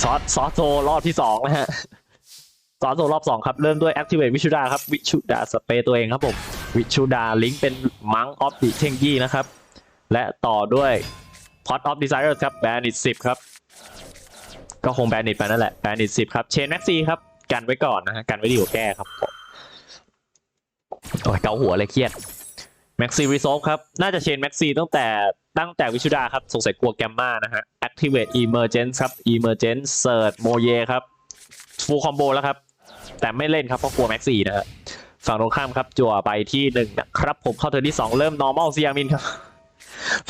ซอสซอสโซรอบที่สองนะฮะซอสโซรอบสองครับ เริ่มด้วย activate วิชุดาครับวิชุดาสเปรย์ตัวเองครับผมวิชุดาลิงก์เป็นมังออฟดิเทงกี้นะครับ และต่อด้วย pot of desire ครับแบนิตสิบครับ ก็คงแบนิตไปนั่นแหละแบนิตสิบครับเชนแม็กซี่ครับ กันไว้ก่อนนะฮะกันไว้ดีกว่าแก้ครับโอ้ยเกาหัวเลยเครียดแม็กซี่รีโซฟครับ น่าจะเชนแม็กซี่ตั้งแต่ ตั้งแต่วิชุดาครับ สงสัยกลัวแกมมานะฮะ activate emergence ครับ emergence search โมเยครับ full combo แล้วครับ แต่ไม่เล่นครับ เพราะกลัวแม็กซี่นะฮะฝั่งตรงข้ามครับ จั่วไปที่หนึ่งนะครับ ผมเข้าเทิร์นที่สองเริ่ม normal เซียมินครับ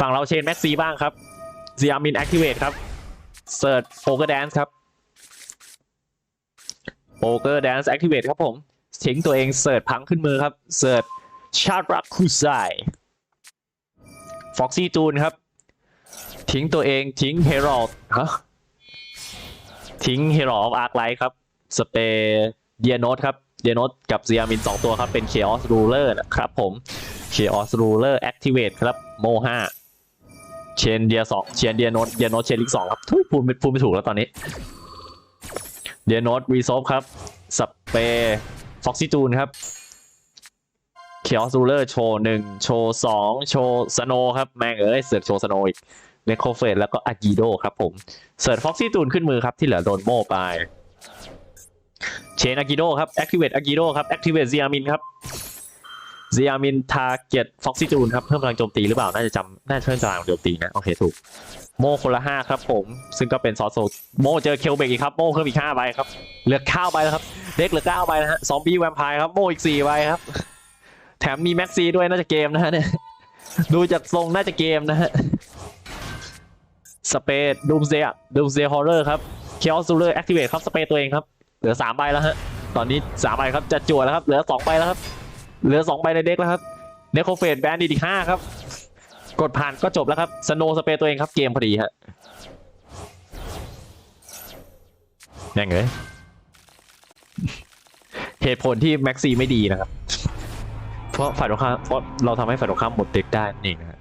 ฝั่งเราเชนแม็กซี่บ้างครับเซียมิน activate ครับ search poker dance ครับ poker dance activate ครับผมทิ้งตัวเองเสิร์ชพังขึ้นมือครับเสิร์ชชาร์รักคูไซ ฟ็อกซี่จูนครับ ทิ้งตัวเองทิ้งเฮโรดฮะทิ้งเฮโรออฟอาร์คไลท์ครับ สเปเดียโนตครับเดียโนตกับเซียมิน 2 ตัวครับ เป็น Chaos Ruler นะครับผม Chaos Ruler Activate ครับโมห้าเชนเดียสองเชนเดียโนตเดียโนตเชนลิกสองครับทุยพูดไม่พูดไม่ถูกแล้วตอนนี้เดียโนตรีโซฟครับสเปฟ็อกซี่จูนครับ Chaos Ruler โชว์หนึ่งโชว์สองโชว์สโนครับ แม่งเอ้ย เสือกโชว์สโนอีกเนโคเฟสแล้วก็อากิโดครับผม เสิร์ชฟ็อกซี่จูนขึ้นมือครับ ที่เหลือโดนโม่ไป เชนอากิโดครับ activate อากิโดครับ activate เซียมินครับเซียมินทาเกตฟ็อกซี่จูนครับ เพิ่มพลังโจมตีหรือเปล่า น่าจะจำน่าจะเพิ่มพลังโจมตีนะ โอเคถูก โม่คนละห้าครับผม ซึ่งก็เป็นซอสโซโม่เจอเคลเบกอีกครับ โม่เพิ่มอีกห้าใบครับ เหลือเก้าใบแล้วครับ เด็กเหลือเก้าใบนะฮะ ซอมบี้แวมไพร์ครับ โม่อีกสี่ใบครับ แถมมีแม็กซีด้วยน่าจะเกมนะฮะเนี่ย ดูจากทรงน่าจะเกมนะฮะ สเปดดูมเซียดูมเซียฮอร์เรอร์ครับเคียวซูเลอร์แอคทีเวทครับสเปดตัวเองครับ เหลือสามใบแล้วฮะ ตอนนี้สามใบครับจะจั่วแล้วครับ เหลือสองใบแล้วครับ เหลือสองใบในเด็กแล้วครับเนโคเฟดแบนดีอีกห้าครับ กดผ่านก็จบแล้วครับ สโนสเปดตัวเองครับเกมพอดีฮะยังไงเหตุผลที่แม็กซีไม่ดีนะครับ เพราะฝ่ายตรงข้ามเพราะเราทำให้ฝ่ายตรงข้ามหมดเด็กได้นี่นะฮะ